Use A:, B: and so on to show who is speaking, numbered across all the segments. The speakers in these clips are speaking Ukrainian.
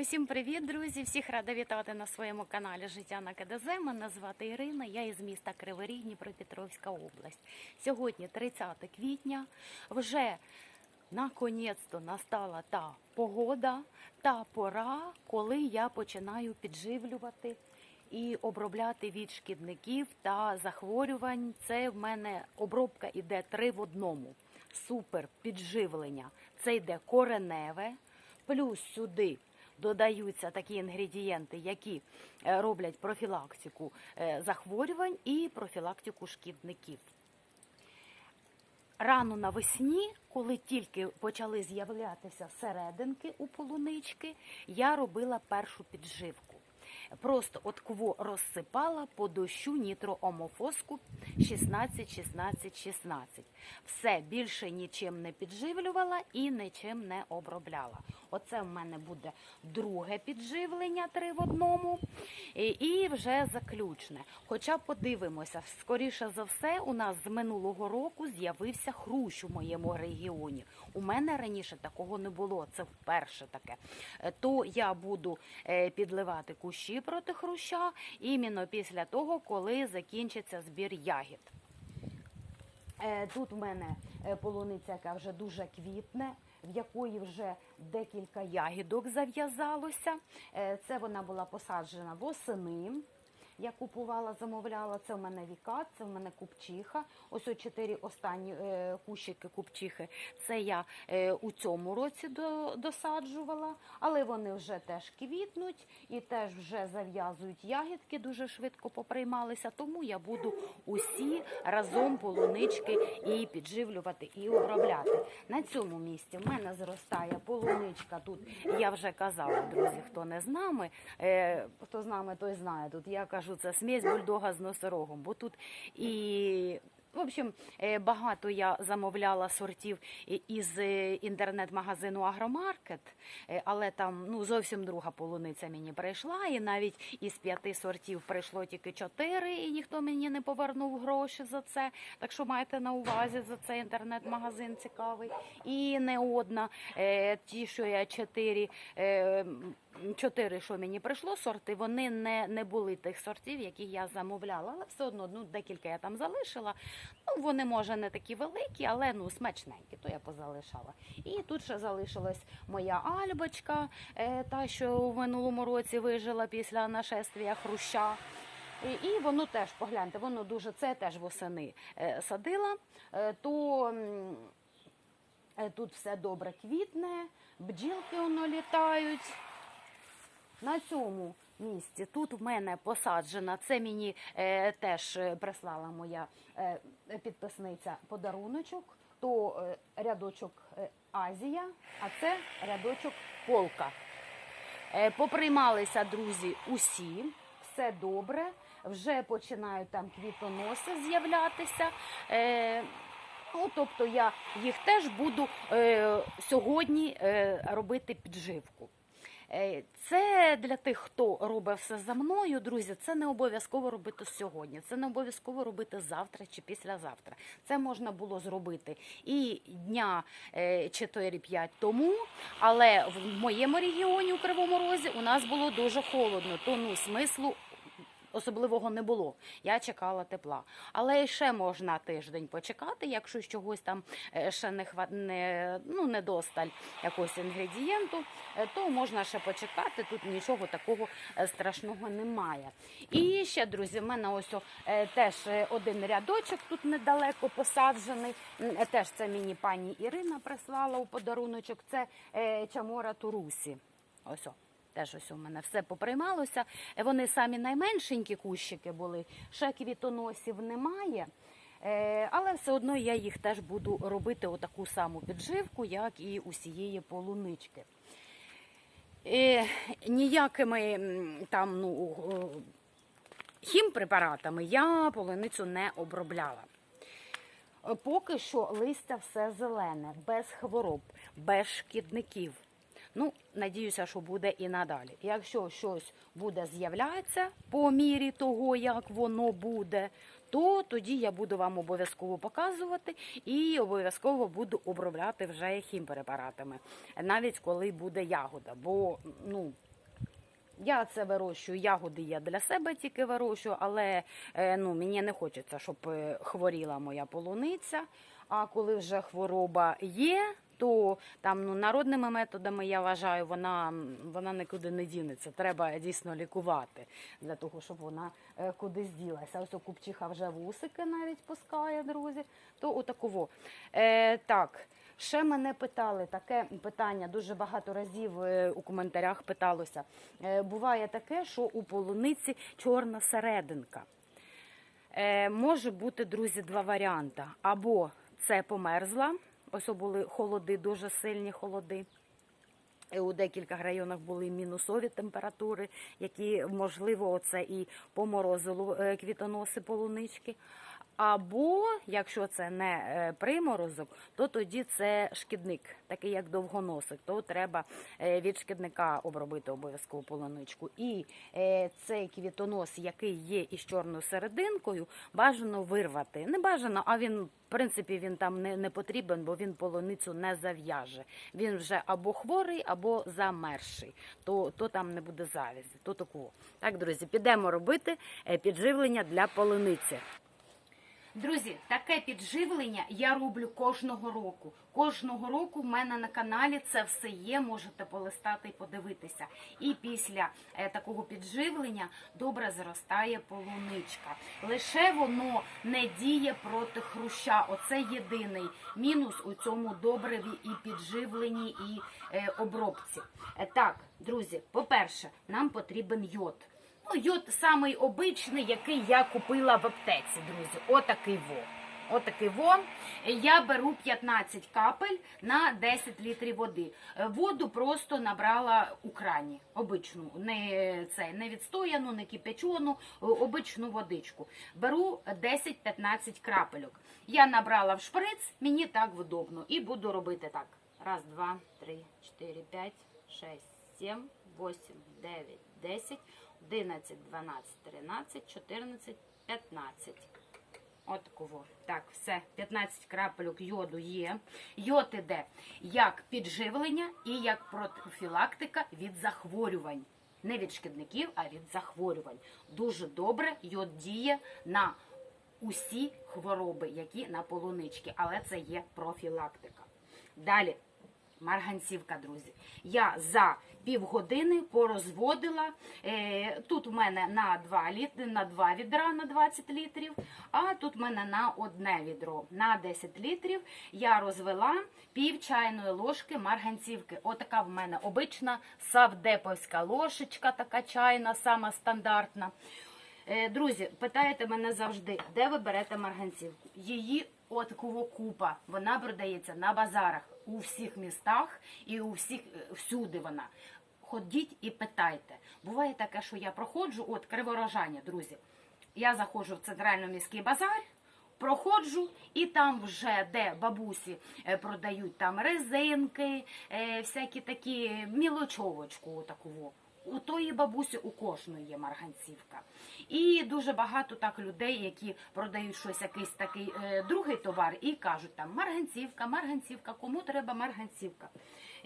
A: Усім привіт, друзі! Всіх рада вітати на своєму каналі Життя на КДЗ. Мене звати Ірина. Я із міста Кривий Дніпропетровська область. Сьогодні 30 квітня. Вже наконець-то настала та погода, та пора, коли я починаю підживлювати і обробляти від шкідників та захворювань. Це в мене обробка іде три в одному. Супер підживлення. Це йде кореневе, плюс сюди додаються такі інгредієнти, які е, роблять профілактику е, захворювань і профілактику шкідників. Рано навесні, коли тільки почали з'являтися серединки у полунички, я робила першу підживку. Просто от кво розсипала по дощу нітроомофоску 16, 16, 16. Все більше нічим не підживлювала і нічим не обробляла. Оце в мене буде друге підживлення три в одному. І, вже заключне. Хоча подивимося, скоріше за все, у нас з минулого року з'явився хрущ у моєму регіоні. У мене раніше такого не було. Це вперше таке. Е, То я буду е, підливати кущі проти хруща іменно після того, коли закінчиться збір ягід. Е, Тут в мене полуниця, яка вже дуже квітне, в якої вже декілька ягідок зав'язалося. Е, Це вона була посаджена восени. Я купувала, замовляла. Це в мене віка, це в мене купчиха. Ось о чотири останні е, кущики купчихи. Це я е, у цьому році до, досаджувала, але вони вже теж квітнуть і теж вже зав'язують ягідки, дуже швидко поприймалися. Тому я буду усі разом полунички і підживлювати і обробляти. На цьому місці в мене зростає полуничка. Тут я вже казала, друзі, хто не з нами, е, хто з нами, той знає. Тут я кажу, це смесь бульдога з носорогом, бо тут і. В общем, е, багато я замовляла сортів із е, інтернет-магазину Агромаркет, е, але там ну зовсім друга полуниця мені прийшла, і навіть із п'яти сортів прийшло тільки чотири, і ніхто мені не повернув гроші за це. Так що майте на увазі за цей інтернет-магазин цікавий. І не одна, ті, що я чотири. Чотири, що мені прийшло сорти, вони не, не були тих сортів, які я замовляла, але все одно ну, декілька я там залишила. Ну, вони, може, не такі великі, але ну, смачненькі, то я позалишала. І тут ще залишилась моя альбочка, е, та, що в минулому році вижила після нашествія хруща. І, і воно теж, погляньте, воно дуже це теж восени е, садила, е, то тут все добре квітне, бджілки воно літають. На цьому місці тут в мене посаджена. Це мені е, теж е, прислала моя е, підписниця подаруночок. То е, рядочок е, Азія, а це рядочок Полка. Е, поприймалися друзі усі, все добре. Вже починають там квітоноси з'являтися. Е, Ну, тобто я їх теж буду е, сьогодні е, робити підживку. Е, Це для тих, хто робить все за мною, друзі. Це не обов'язково робити сьогодні. Це не обов'язково робити завтра чи післязавтра. Це можна було зробити і дня е, 4-5 тому. Але в моєму регіоні у Кривому Розі у нас було дуже холодно, тому смислу. Особливого не було. Я чекала тепла. Але ще можна тиждень почекати, якщо чогось там е, ще не хва... не, ну, не досталь якогось інгредієнту, е, то можна ще почекати. Тут нічого такого е, страшного немає. І ще, друзі, в мене ось теж один рядочок тут недалеко посаджений. Теж це мені пані Ірина прислала у подаруночок. Це Чамора Турусі. Ось о. Теж ось у мене все поприймалося. Е, Вони самі найменшенькі кущики були, ще квітоносів немає. Е, Але все одно я їх теж буду робити отаку саму підживку, як і усієї полунички. Е, Ніякими там ну, хімпрепаратами я полуницю не обробляла. Поки що листя все зелене, без хвороб, без шкідників. Ну, надіюся, що буде і надалі. Якщо щось буде з'являтися по мірі того, як воно буде, то тоді я буду вам обов'язково показувати і обов'язково буду обробляти вже хімпрепаратами, навіть коли буде ягода. Бо ну. Я це вирощую, ягоди я для себе тільки вирощую, але е, ну, мені не хочеться, щоб е, хворіла моя полуниця. А коли вже хвороба є, то там ну, народними методами я вважаю, вона, вона нікуди не дінеться. Треба дійсно лікувати для того, щоб вона е, кудись ділася. Ось купчиха вже вусики навіть пускає, друзі. То отаково. Е, так. Ще мене питали таке питання дуже багато разів е, у коментарях питалося. Е, Буває таке, що у полуниці чорна серединка. Може бути, друзі, два варіанти. Або це померзла, ось були холоди, дуже сильні холоди. У декілька районах були мінусові температури, які, можливо, це і поморозило е, квітоноси полунички. Або, якщо це не е, приморозок, то тоді це шкідник, такий як довгоносик, то треба е, від шкідника обробити обов'язково полуничку. І е, цей квітонос, який є із чорною серединкою, бажано вирвати. Не бажано, а він, в принципі, він там не, не потрібен, бо він полуницю не зав'яже. Він вже або хворий, або замерший, то, то там не буде завязі. То такого. Так, друзі, підемо робити підживлення для полуниці. Друзі, таке підживлення я роблю кожного року. Кожного року в мене на каналі це все є. Можете полистати і подивитися. І після е, такого підживлення добре зростає полуничка. Лише воно не діє проти хруща. Оце єдиний мінус у цьому добриві і підживленні, і е, обробці. Е, так, друзі, по-перше, нам потрібен йод. Ну, йод самий обичний, який я купила в аптеці, друзі. Отакий во. Отакий во. Я беру 15 капель на 10 літрів води. Е, Воду просто набрала у крані. Обичну, не це не відстояну, не кипячену, е, обичну водичку. Беру 10-15 крапельок. Я набрала в шприц, мені так вдобно. І буду робити так. Раз, два, три, чотири, п'ять, шесть, сім, восім, дев'ять, десять. 11, 12, 13, 14, 15. От кого. Так, все, 15 крапельок йоду є. Йод іде як підживлення і як профілактика від захворювань. Не від шкідників, а від захворювань. Дуже добре йод діє на усі хвороби, які на полунички, але це є профілактика. Далі. Марганцівка, друзі. Я за півгодини порозводила. Е, тут в мене на 2 літри, на 2 відра на 20 літрів, а тут в мене на одне відро на 10 літрів. Я розвела пів чайної ложки марганцівки. Отака в мене обична савдеповська ложечка, така чайна, сама стандартна. Е, Друзі, питаєте мене завжди, де ви берете марганцівку? Її от купа. Вона продається на базарах у всіх містах і у всіх е, всюди вона. Ходіть і питайте. Буває таке, що я проходжу, от криворожання, друзі. Я заходжу в центральний міський базар. Проходжу, і там вже де бабусі е, продають там резинки, е, всякі такі мілочовочку таку. У тої бабусі у кожної є марганцівка. І дуже багато так людей, які продають щось, якийсь такий е, другий товар, і кажуть там марганцівка, марганцівка, кому треба марганцівка.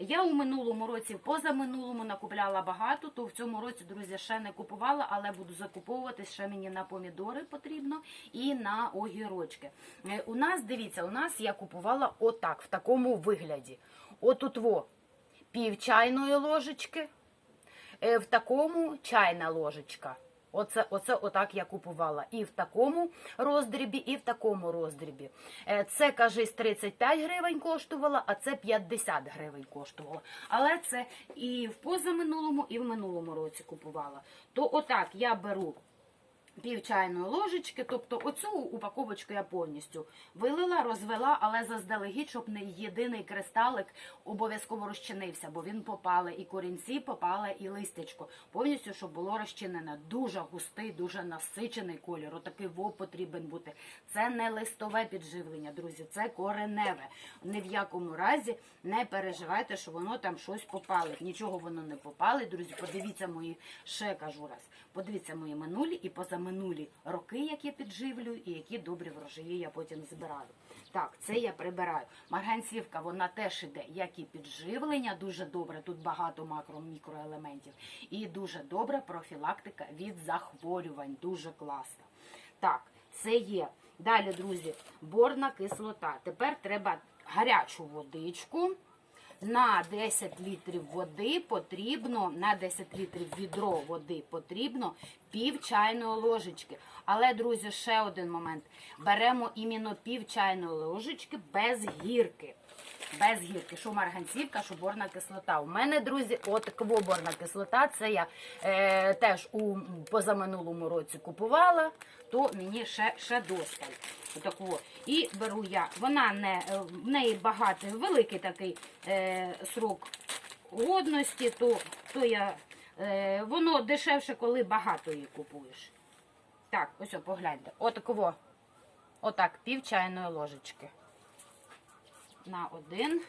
A: Я у минулому році, позаминулому накупляла багато, то в цьому році, друзі, ще не купувала, але буду закуповувати ще мені на помідори потрібно і на огірочки. Е, У нас, дивіться, у нас я купувала отак, в такому вигляді. Отут во пів чайної ложечки. Е, в такому чайна ложечка. Оце, оце отак я купувала. І в такому роздрібі, і в такому роздрібі. Е, Це, кажись, 35 гривень коштувало, а це 50 гривень коштувало. Але це і в позаминулому, і в минулому році купувала. То отак я беру пів чайної ложечки, тобто оцю упаковочку я повністю вилила, розвела, але заздалегідь, щоб не єдиний кристалик обов'язково розчинився, бо він попали і корінці, попали і листячко. Повністю, щоб було розчинене. Дуже густий, дуже насичений колір. Отакий вов потрібен бути. Це не листове підживлення, друзі, це кореневе. Ні в якому разі не переживайте, що воно там щось попалить. Нічого воно не попали, друзі. Подивіться мої, ще кажу раз, подивіться мої минулі і позаминулі роки, як я підживлюю, і які добрі врожаї я потім збираю. Так, це я прибираю. Марганцівка, вона теж іде, як і підживлення, дуже добре. Тут багато макро-мікроелементів. І дуже добра профілактика від захворювань. Дуже класно. Так, це є. Далі, друзі, борна кислота. Тепер треба гарячу водичку. На 10 літрів води потрібно, на 10 літрів відро води потрібно пів чайної ложечки. Але, друзі, ще один момент. Беремо іменно пів чайної ложечки без гірки. Без гірки, що марганцівка, що борна кислота. У мене, друзі, от борна кислота. Це я е, теж у позаминулому році купувала, то мені ще, ще досталь. Отаку. І беру я. Вона не е, в неї багатий, великий такий е, срок годності, то, то я, е, воно дешевше, коли багато її купуєш. Так, ось о, погляньте. Отаково. Отак, пів чайної ложечки. На один.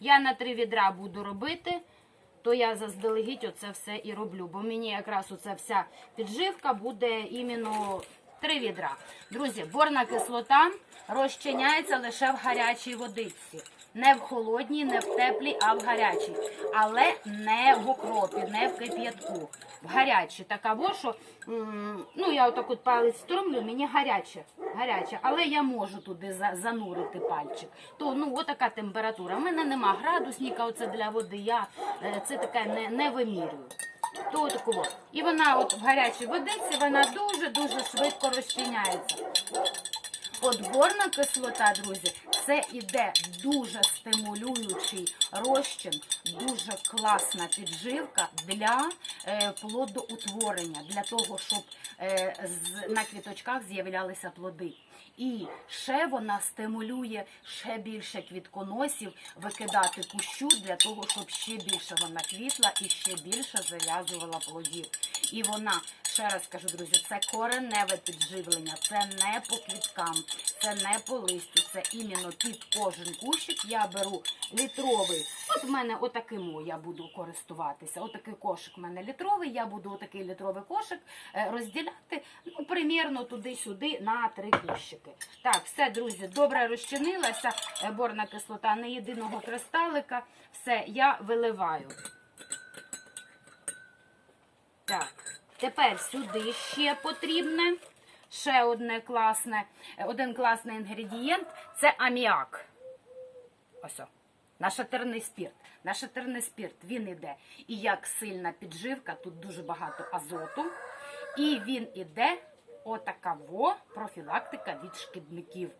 A: Я на три відра буду робити, то я заздалегідь оце все і роблю. Бо мені якраз оця вся підживка буде іменно три відра. Друзі, борна кислота розчиняється лише в гарячій водичці. Не в холодній, не в теплій, а в гарячій. Але не в окропі, не в кип'ятку. В гарячій. Такаво, що ну я отак от палець стромлю, мені гаряче. гаряче. Але я можу туди за- занурити пальчик. То ну отака температура. У мене нема градусника, оце для води. Я е, це таке не, не вимірюю. То такого. І вона от в гарячій водиці вона дуже-дуже швидко розчиняється. Подборна кислота, друзі, це іде дуже стимулюючий розчин, дуже класна підживка для е, плодоутворення, для того, щоб е, на квіточках з'являлися плоди. І ще вона стимулює ще більше квітконосів викидати кущу для того, щоб ще більше вона квітла і ще більше зав'язувала плодів. І вона, ще раз кажу, друзі, це кореневе підживлення, це не по квіткам, це не по листю, це іменно під кожен кущик. Я беру літровий. От в мене отаким я буду користуватися. Отакий кошик в мене літровий. Я буду отакий літровий кошик е, розділяти ну, примірно туди-сюди на три кущики. Так, все, друзі, добре розчинилася. е, Борна кислота не єдиного кристалика. Все, я виливаю. Так, тепер сюди ще потрібне. Ще одне класне, е, один класний інгредієнт це аміак. Ось. Нашатирний спірт. Нашатирний спірт він іде і як сильна підживка, тут дуже багато азоту. І він іде отакаво профілактика від шкідників.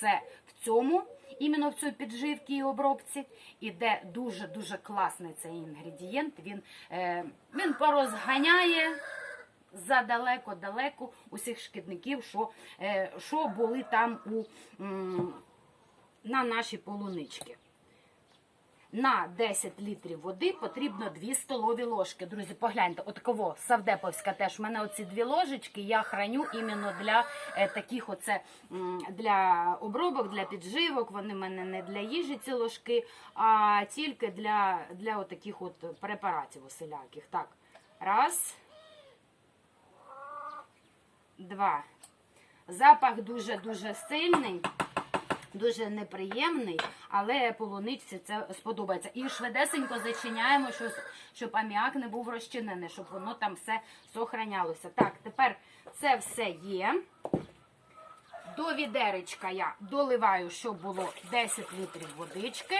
A: Це в цьому, іменно в цій підживці і обробці, іде дуже-дуже класний цей інгредієнт. Він, е, він порозганяє задалеко-далеко усіх шкідників, що, е, що були там у, на нашій полуничці. На 10 літрів води потрібно 2 столові ложки. Друзі, погляньте, отаково Савдеповська теж. У мене оці дві ложечки я храню іменно для е, таких оце для обробок, для підживок. Вони в мене не для їжі ці ложки, а тільки для, для отаких от препаратів усіляких. Так, раз, два. Запах дуже-дуже сильний. Дуже неприємний, але полуничці це сподобається. І швидесенько зачиняємо, щоб, аміак не був розчинений, щоб воно там все сохранялося. Так, тепер це все є. До відеречка я доливаю, щоб було 10 літрів водички.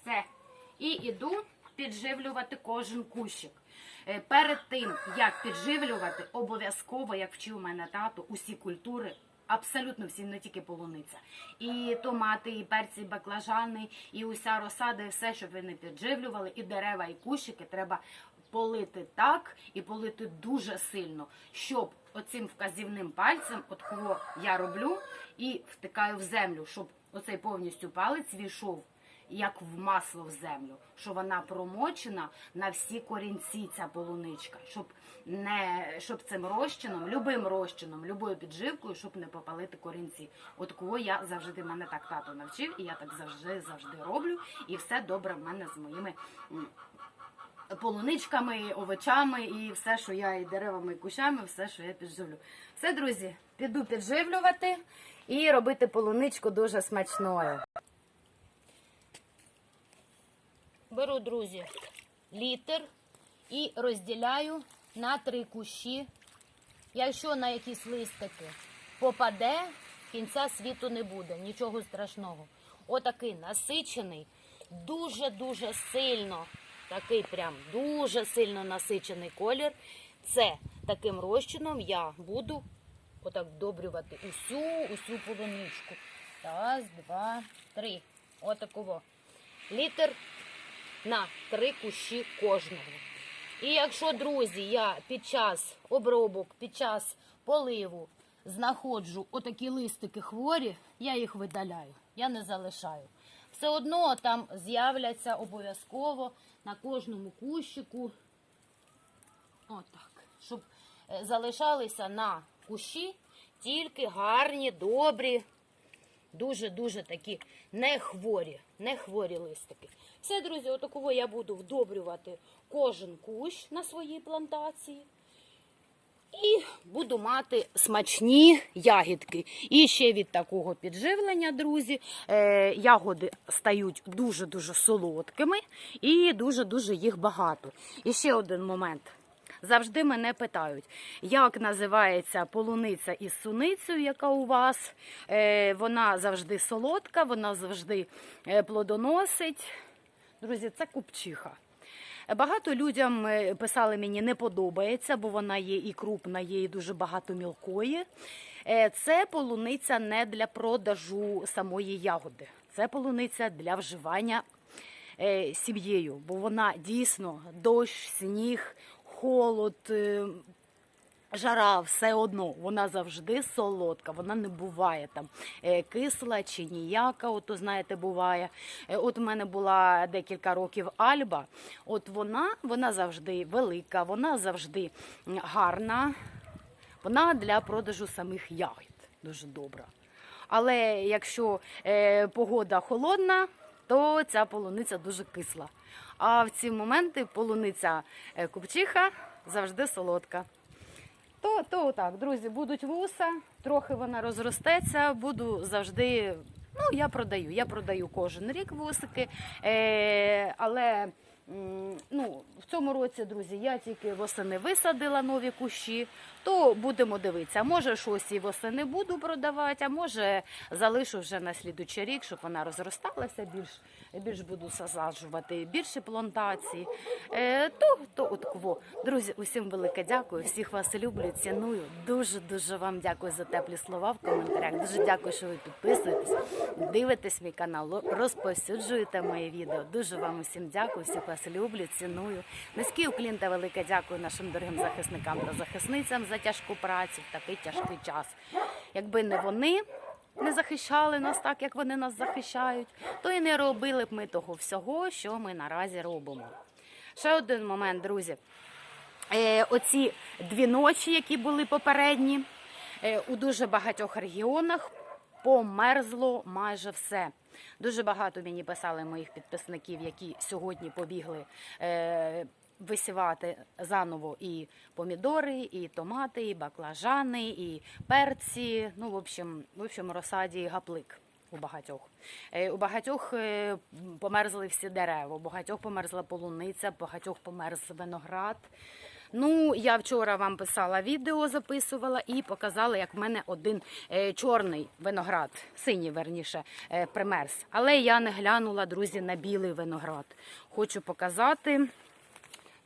A: Все. І іду підживлювати кожен кущик. Е, Перед тим, як підживлювати, обов'язково, як вчив мене тато, усі культури. Абсолютно всі, не тільки полуниця. І томати, і перці, і баклажани, і уся розсада, і все, щоб ви не підживлювали, і дерева, і кущики треба полити так і полити дуже сильно, щоб оцим вказівним пальцем, от кого я роблю, і втикаю в землю, щоб оцей повністю палець війшов як в масло в землю, що вона промочена на всі корінці, ця полуничка, щоб не щоб цим розчином, любим розчином, любою підживкою, щоб не попалити корінці. От кого я завжди мене так тато навчив, і я так завжди завжди роблю, і все добре в мене з моїми полуничками, овочами і все, що я і деревами, і кущами, все, що я підживлю. Все, друзі, піду підживлювати і робити полуничку дуже смачною. Беру, друзі, літр і розділяю на три кущі. Якщо на якісь листики попаде, кінця світу не буде, нічого страшного. Отакий насичений, дуже-дуже сильно, такий прям дуже сильно насичений колір. Це таким розчином я буду отак вдобрювати усю, усю полуничку. Раз, два, три. Отакого. Літр на три кущі кожного. І якщо, друзі, я під час обробок, під час поливу знаходжу отакі листики хворі, я їх видаляю, я не залишаю. Все одно там з'являться обов'язково на кожному кущику, отак, щоб е, залишалися на кущі тільки гарні, добрі, дуже-дуже такі не хворі, не хворі листики. Все, друзі, отакого я буду вдобрювати кожен кущ на своїй плантації. І буду мати смачні ягідки. І ще від такого підживлення, друзі, е, ягоди стають дуже-дуже солодкими і дуже-дуже їх багато. І ще один момент. Завжди мене питають, як називається полуниця із суницею, яка у вас. Е, вона завжди солодка, вона завжди е, плодоносить. Друзі, це купчиха. Багато людям е, писали мені не подобається, бо вона є і крупна, є і дуже багато мілкої. Е, Це полуниця не для продажу самої ягоди. Це полуниця для вживання е, сім'єю, бо вона дійсно дощ, сніг, холод. Жара все одно, вона завжди солодка, вона не буває там е, кисла чи ніяка. Ото знаєте, буває. Е, От у мене була декілька років Альба. От вона, вона завжди велика, вона завжди гарна. Вона для продажу самих ягід дуже добра. Але якщо е, погода холодна, то ця полуниця дуже кисла. А в ці моменти полуниця купчиха завжди солодка. То, то так, друзі, будуть вуса, трохи вона розростеться, буду завжди. Ну, я продаю. Я продаю кожен рік вусики. Е, але ну, в цьому році, друзі, я тільки восени висадила нові кущі, то будемо дивитися. Може, щось і восени буду продавати, а може залишу вже на слідучий рік, щоб вона розросталася, більш, більш буду засаджувати більші плантації. Е, то, то от кво. Друзі, усім велике дякую. Всіх вас люблю, ціную. Дуже дуже вам дякую за теплі слова в коментарях. Дуже дякую, що ви підписуєтесь, дивитесь мій канал, розповсюджуєте моє відео. Дуже вам усім дякую. Всіх вас люблю, ціную. Низький уклін та велике дякую нашим дорогим захисникам та захисницям за тяжку працю в такий тяжкий час. Якби не вони. Не захищали нас так, як вони нас захищають, то і не робили б ми того всього, що ми наразі робимо. Ще один момент, друзі. Е, оці дві ночі, які були попередні, е, у дуже багатьох регіонах померзло майже все. Дуже багато мені писали моїх підписників, які сьогодні побігли е, висівати заново і помідори, і томати, і баклажани, і перці. Ну, в общем, в общем, розсаді гаплик. У багатьох. Е, У багатьох е, померзли всі дерева, у багатьох померзла полуниця, у багатьох померз виноград. Ну, я вчора вам писала відео, записувала і показала, як в мене один е, чорний виноград, синій верніше, примерз. Але я не глянула, друзі, на білий виноград. Хочу показати.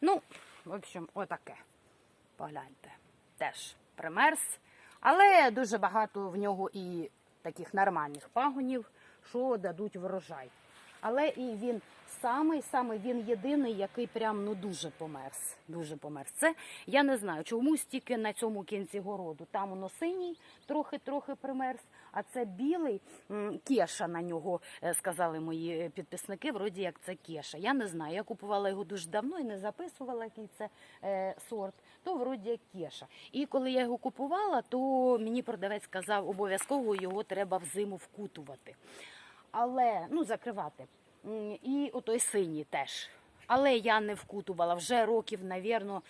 A: Ну, в общем, отаке. Погляньте. Теж примерз. Але дуже багато в нього і таких нормальних пагонів, що дадуть врожай. Але і він самий, самий він єдиний, який прям ну дуже померз. Дуже померз. Це я не знаю, чомусь тільки на цьому кінці городу. Там воно синій, трохи-трохи примерз. А це білий кеша на нього, е, сказали мої підписники. Вроді як це кеша. Я не знаю. Я купувала його дуже давно і не записувала, який це е, сорт. То вроді як кеша. І коли я його купувала, то мені продавець сказав, обов'язково його треба взиму вкутувати. Але ну закривати. І отой синій теж. Але я не вкутувала вже років, навірно,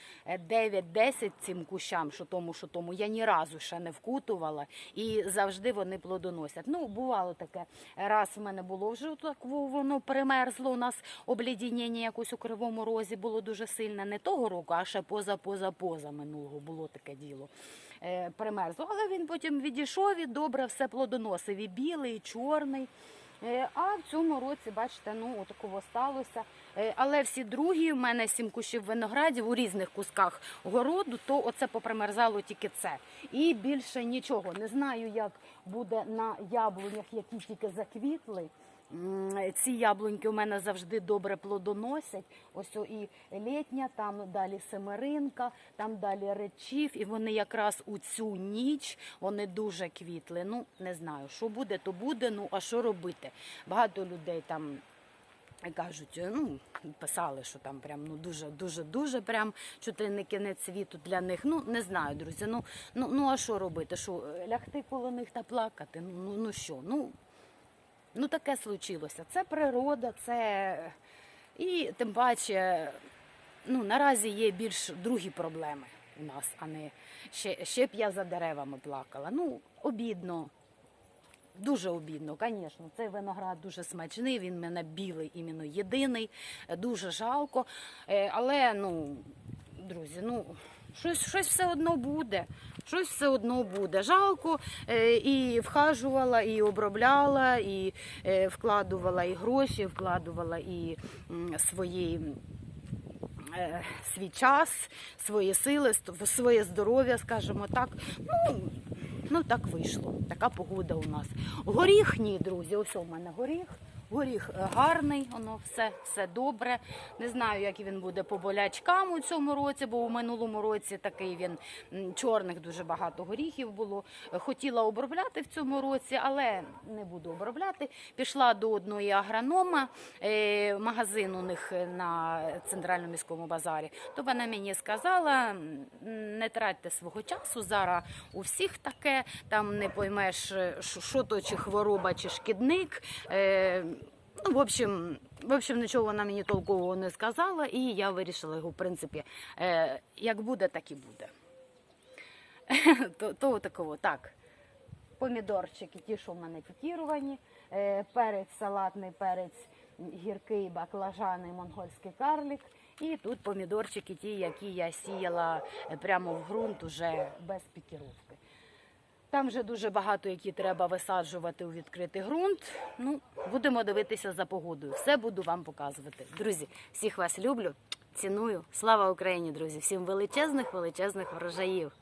A: 9-10 цим кущам, що тому, що тому. Я ні разу ще не вкутувала і завжди вони плодоносять. Ну, бувало таке. Раз в мене було вже так воно примерзло. У нас облідіння якось у кривому розі було дуже сильне. Не того року, а ще поза поза поза минулого було таке діло. Е, примерзло. Але він потім відійшов і добре все плодоносив. І білий, і чорний. Е, А в цьому році, бачите, ну отакого сталося. Е, Але всі другі в мене сім кущів виноградів у різних кусках городу, то оце попримерзало тільки це. І більше нічого. Не знаю, як буде на яблунях, які тільки заквітли. Ці яблуньки у мене завжди добре плодоносять. Ось і літня, там далі семеринка, там далі речів. І вони якраз у цю ніч вони дуже квітли. Ну не знаю, що буде, то буде. Ну а що робити? Багато людей там. Кажуть, ну писали, що там прям ну дуже, дуже, дуже прям чути не кінець світу для них. Ну не знаю, друзі. Ну ну ну а що робити? Що лягти коло них та плакати? Ну ну, ну що? Ну Ну, таке случилося. Це природа, це і тим паче, ну наразі є більш другі проблеми у нас, а не ще, ще б я за деревами плакала. Ну, обідно. Дуже обідно, звісно. Цей виноград дуже смачний, він в мене білий, іменно єдиний, дуже жалко. Е, Але ну, друзі, ну щось, щось все одно буде. Щось все одно буде. Жалко е, і вхажувала, і обробляла, і е, вкладувала і гроші, вкладувала і свої. е, Свій час, свої сили, своє здоров'я, скажімо так. Ну, ну так вийшло. Така погода у нас. Горіх ні, друзі. Ось у мене горіх. Горіх е, гарний, воно все, все добре. Не знаю, як він буде по болячкам у цьому році, бо у минулому році такий він чорних дуже багато горіхів було. Е, Хотіла обробляти в цьому році, але не буду обробляти. Пішла до одної агронома, е, магазин у них на центральному міському базарі. То вона мені сказала: не тратьте свого часу. Зараз у всіх таке, там не поймеш, що то, чи хвороба, чи шкідник. Ну, в общем, в общем, нічого вона мені толкового не сказала, і я вирішила його, в принципі, е, як буде, так і буде. то, то такого, так. Помідорчики, ті, що в мене пікіровані, е, перець салатний, перець гіркий, баклажаний, монгольський карлік. І тут помідорчики, ті, які я сіяла прямо в ґрунт уже без пікіровки. Там вже дуже багато, які треба висаджувати у відкритий ґрунт. Ну, будемо дивитися за погодою. Все буду вам показувати. Друзі, всіх вас люблю, ціную. Слава Україні, друзі! Всім величезних, величезних врожаїв!